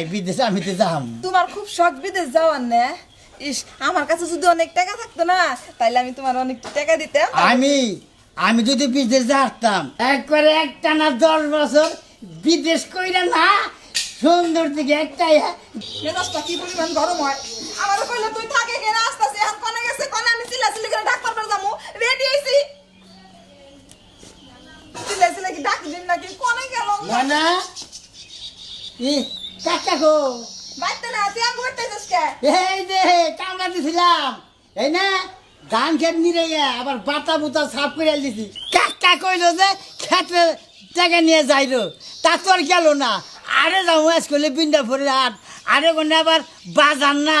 বিদেশে আমি তো যাম তোমার খুব শখ বিদেশ যাওয়ার না? ইস আমার কাছে যদি অনেক টাকা থাকতো না তাইলে আমি তোমার অনেক টাকা দিতাম। আমি আমি যদি বিদেশ যাতাম একবারে একটা না দশ বছর বিদেশ কইরা না সুন্দর দিকে একটাই মেজাজটা কি পরিমাণ গরম হয়? আমারও কইলে তুই থাকে কেন আসতাছি এখন কনে গেছে কনে আমি চিল্লাচিল্লি করে ডাক্তার পর যাব। রেডি হইছি? চিল্লাচিল্লি কি ডাক দিন নাকি? কনে গেল? মানে ই কাকা গো। না তুই আমি করতেছিস কে? এই যে কামড়া দিছিলাম এই না ধান খেত আবার বাতা বুতা সাফ করে দিছি। কাকা কইলো যে খেতে টাকা নিয়ে যাইলো। তা তো আর গেল না। আরে যাও স্কুলে বিন্দা ফরে হাট। আরে কোনে আবার বাজার না।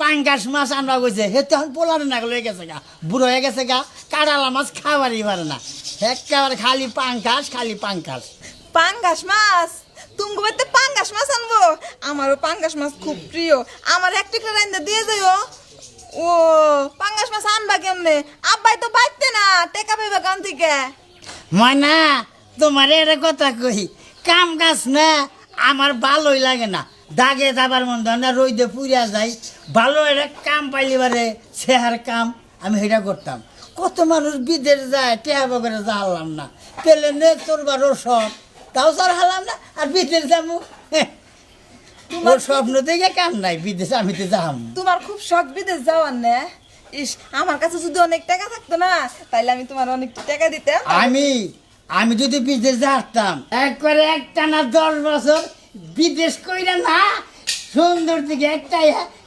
পাঙ্গাস মাছ আনবা গেছে সে তখন পোলানো না লয়ে গেছে গা। বুড়ো হয়ে গেছে গা। কাড়ালা মাছ খাবারই পারে না। একেবারে খালি পাঙ্কাস খালি পাঙ্কাস পাঙ্গাস মাছ? তুমি বাইতে পাঙ্গাস মাছ আনব। আমারও পাঙ্গাস মাছ খুব প্রিয়। আমার এক টিকটা রাইন্দা দিয়ে যাইও। ও, পাঙ্গাস মাছ আনবা কেমনে? আব্বাই তো বাইতে না, টেকা পাইবা কান থেকে। ময়না, তোমার এটা কথা কই, কাম কাজ না, আমার ভালোই লাগে না। দাগে যাবার মন না রইদে পুড়িয়া যাই। ভালো একটা কাম পাইলে বারে সেহার কাম আমি সেটা করতাম। কত মানুষ বিদেশ যায়, টেহা বগরে জানলাম না। পেলে নে তোর বারো সব তাও স্যার হালাম না আর বিদেশ যাব। ওর স্বপ্ন দেখে কাম নাই বিদেশ আমি তো যাম। তোমার খুব শখ বিদেশ যাওয়ার না? ইস আমার কাছে যদি অনেক টাকা থাকতো না তাইলে আমি তোমার অনেক টাকা দিতাম। আমি আমি যদি বিদেশ যাতাম একবারে একটা না দশ বছর বিদেশ কইরা না সুন্দর দিকে একটা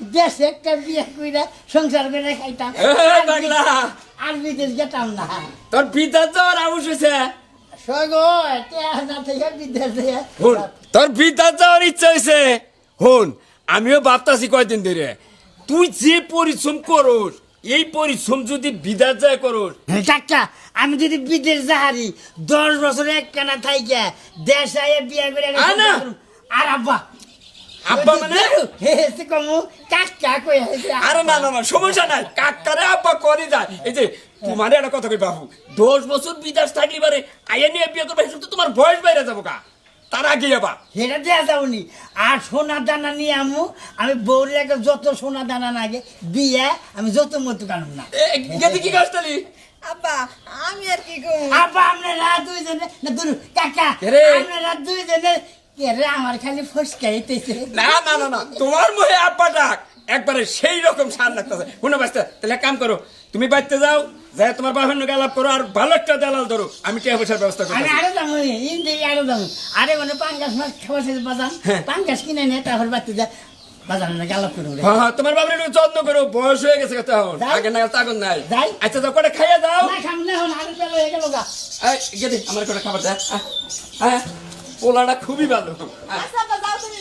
দেশে একটা বিয়ে কইরা সংসার করে খাইতাম। আর বিদেশ- আর বিদেশ যেতাম না। তোর পিতা যাওয়ার আবুস হয়েছে হুন তোর পিতা যাওয়ার ইচ্ছা হয়েছে হুন আমিও ভাবতাছি কয়দিন ধরে। তুই যে পরিশ্রম করস এই পরিশ্রম যদি বিদায় যায় করস। কাকা আমি যদি বিদেশ যাহারি দশ বছর একখানা থাইকা দেশ আয়ে বিয়ে করে। আর আব্বা আব্বা মানে? হেসে কমু কাকা কই হেসে আরে না না না সমস্যা নাই। কাকারে আব্বা করে যায়। এই যে তোমার একটা কথা কই বাবু দশ বছর বিদেশ থাকলে পারে আইয়া নিয়ে বিয়ে করবে তো তোমার বয়স বাইরে যাব কা তার আগে যাবা সেটা দেওয়া যাবনি আর সোনা দানা নিয়ে আমু আমি বউরের একটা যত সোনা দানা লাগে দিয়ে আমি যত মতো কানুন না। এ, গেতে কি গাছ তালি। আব্বা আমি আর কি করব? আব্বা আপনারা দুইজনে না দুরু কাকা কেরে? আপনারা দুইজনে আমার খালি ফসকাইতেছে না না না না তোমার মুখে ডাক। একবারে সেই রকম সার লাগতেছে। শুনে বাঁচতে তাহলে কাম করো তুমি যাও যাই তোমার বাবার নগে আলাপ করো আর ভালো একটা দালাল ধরো আমি পয়সার ব্যবস্থা আরও ইন্দি আরও মানে পাঙ্গাস মাছ খাবার শেষ বাজান। হ্যাঁ। পাঙ্গাস কিনে তারপর যা। না করে হ্যাঁ হ্যাঁ তোমার বাবার একটু যত্ন করো বয়স হয়ে গেছে। আগে না তাগন নাই। আচ্ছা যাও কটা খাইয়া দাও আমার খাবার দেয় পোলাটা খুবই ভালো। আচ্ছা তুমি